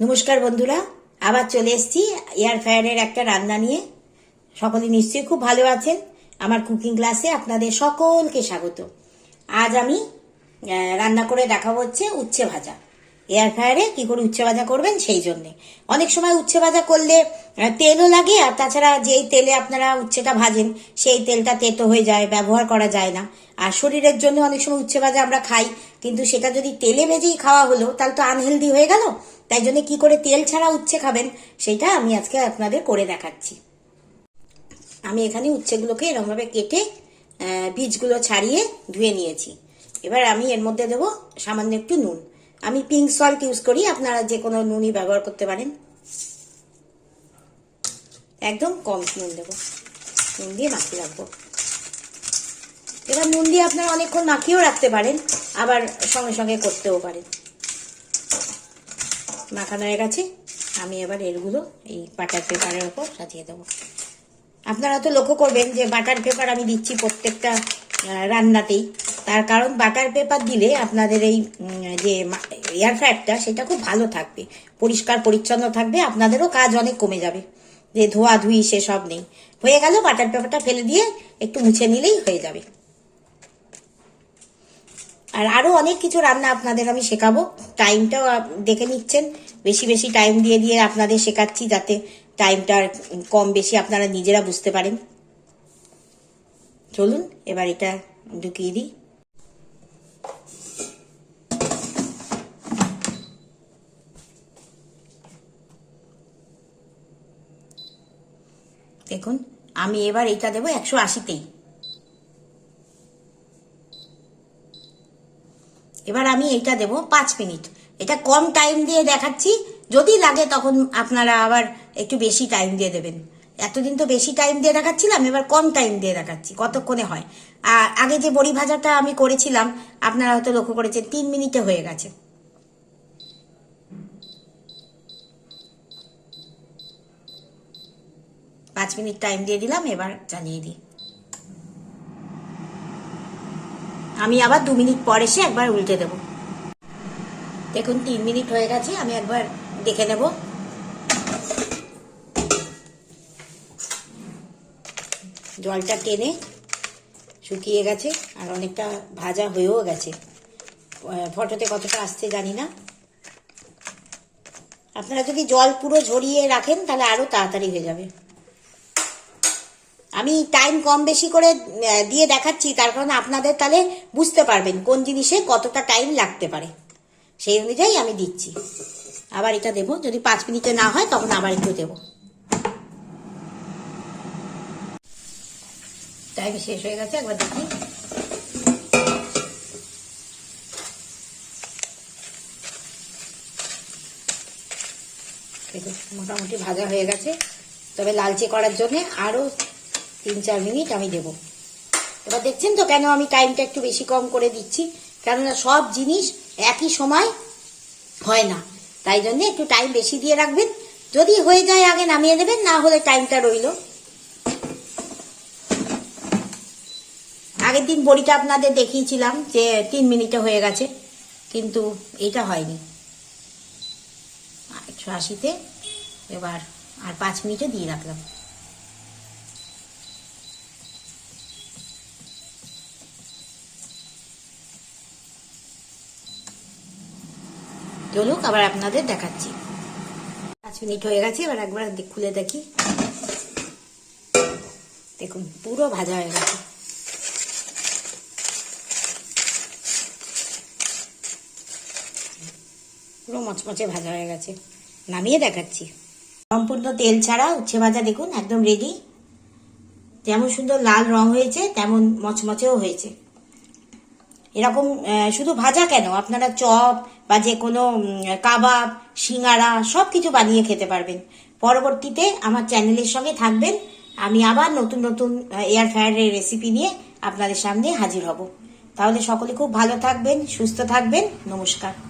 নমস্কার বন্ধুরা, আবার চলে এসেছি এয়ার ফ্রায়ারের একটা রান্না নিয়ে। সকলে নিশ্চয়ই খুব ভালো আছেন। আমার কুকিং ক্লাসে আপনাদের সকলকে স্বাগত। আজ আমি রান্না করে দেখাবো হচ্ছে উচ্ছে ভাজা। এয়ার ফ্রায়ারে কি করে উচ্ছে ভাজা করবেন সেই জন্যে। অনেক সময় উচ্ছে ভাজা করলে তেলও লাগে আর তাছাড়া যেই তেলে আপনারা উচ্ছেটা ভাজেন, সেই তেলটা তেতো হয়ে যায়, ব্যবহার করা যায় না। আর শরীরের জন্য অনেক সময় উচ্ছে ভাজা আমরা খাই, কিন্তু সেটা যদি তেলে ভেজেই খাওয়া হলো, তাহলে তো আনহেলদি হয়ে গেল। তাই জন্য কি করে তেল ছাড়া উচ্ছে খাবেন, সেটা আমি আজকে আপনাদের করে দেখাচ্ছি। আমি এখানে উচ্ছেগুলোকে এরকমভাবে কেটে বীজগুলো ছাড়িয়ে ধুয়ে নিয়েছি। এবার আমি এর মধ্যে দেবো সামান্য একটু নুন। আমি পিঙ্ক সল্ট ইউজ করি, আপনারা যে কোনো নুনই ব্যবহার করতে পারেন। একদম কম নুন দেবো। নুন দিয়ে মাখিয়ে রাখব। এবার নুন দিয়ে আপনারা অনেকক্ষণ মাখিয়েও রাখতে পারেন, আবার সঙ্গে সঙ্গে করতেও পারেন। মাখানো হয়ে গেছে। আমি এবার এরগুলো এই বাটার পেপারের ওপর সাজিয়ে দেবো। আপনারা তো লক্ষ্য করবেন যে বাটার পেপার আমি দিচ্ছি প্রত্যেকটা রান্নাতেই। তার কারণ বাটার পেপার দিলে আপনাদের এই যে এয়ার ফ্রায়ারটা সেটা খুব ভালো থাকবে। পরিষ্কার, পরিচ্ছন্ন থাকবে, আপনাদেরও কাজ অনেক কমে যাবে। যে ধোয়া ধুই, সেসব নেই। হয়ে গেল বাটার পেপারটা ফেলে দিয়ে একটু মুছে নিলেই হয়ে যাবে। আর আরও অনেক কিছু রান্না আপনাদের আমি শেখাবো। টাইমটাও দেখে নিচ্ছেন। বেশি বেশি টাইম দিয়ে দিয়ে আপনাদের শেখাচ্ছি যাতে টাইমটা কম বেশি আপনারা নিজেরা বুঝতে পারেন। চলুন, এবার এটা ঢুকিয়ে দিই। দেখুন, আমি এবার এইটা দেবো একশো আশিতেই। এবার আমি এইটা দেব পাঁচ মিনিট। এটা কম টাইম দিয়ে দেখাচ্ছি, যদি লাগে তখন আপনারা আবার একটু বেশি টাইম দিয়ে দেবেন। এতদিন তো বেশি টাইম দিয়ে দেখাচ্ছিলাম, এবার কম টাইম দিয়ে দেখাচ্ছি, কতক্ষণে হয়। আর আগে যে বড়ি ভাজাটা আমি করেছিলাম, আপনারা হয়তো লক্ষ্য করেছেন, তিন মিনিটে হয়ে গেছে। পাঁচ মিনিট টাইম দিয়ে দিলাম, এবার চালিয়ে দিই। আমি আবার দু মিনিট পর এসে একবার উল্টে দেব। দেখুন, তিন মিনিট হয়ে গেছে, আমি একবার দেখে নেব। জলটা টেনে শুকিয়ে গেছে, আর অনেকটা ভাজা হয়েও গেছে। ফটোতে কতটা আসছে জানি না। আপনারা যদি জল পুরো ঝরিয়ে রাখেন, তাহলে আরও তাড়াতাড়ি হয়ে যাবে। আমি টাইম কম বেশি করে দিয়ে দেখাচ্ছি, তার কারণে আপনাদের তাহলে বুঝতে পারবেন কোন জিনিসে কতটা টাইম লাগতে পারে। সেই অনুযায়ী আমি দিচ্ছি। আবার এটা দেবো, যদি পাঁচ মিনিটে না হয়, তখন আবার একটু দেবো। টাইম শেষ হয়ে গেছে, একবার দেখি। মোটামুটি ভাজা হয়ে গেছে। তবে লালচে করার জন্য আরও তিন চার মিনিট আমি দেব। এবার দেখছেন তো কেন আমি টাইমটা একটু বেশি কম করে দিচ্ছি? কেননা সব জিনিস একই সময় হয় না। তাই জন্য একটু টাইম বেশি দিয়ে রাখবেন। যদি হয়ে যায় আগে নামিয়ে দেবেন, না হলে টাইমটা রইল। আগের দিন বড়িটা আপনাদের দেখিয়েছিলাম যে তিন মিনিটে হয়ে গেছে, কিন্তু এটা হয়নি। একশো আশিতে এবার আর পাঁচ মিনিটে দিয়ে রাখলাম। চলুক, আবার আপনাদের দেখাচ্ছি। পাঁচ মিনিট হয়ে গেছে, এবার একবার খুলে দেখি। দেখুন, পুরো ভাজা হয়ে গেছে। পুরো মচমচে ভাজা হয়ে গেছে। নামিয়ে দেখাচ্ছি। সম্পূর্ণ তেল ছাড়া উচ্ছে ভাজা দেখুন, একদম রেডি যেমন সুন্দর লাল রং হয়েছে, তেমন মচমচেও হয়েছে। এরকম শুধু ভাজা কেন? আপনারা চপ বা যে কোনো কাবাব, সিঙ্গারা সব কিছু বানিয়ে খেতে পারবেন। পরবর্তীতে আমার চ্যানেলের সঙ্গে থাকবেন। আমি আবার নতুন নতুন এয়ার ফ্রায়ারের রেসিপি নিয়ে আপনাদের সামনে হাজির হব। তাহলে সকলে খুব ভালো থাকবেন, সুস্থ থাকবেন। নমস্কার।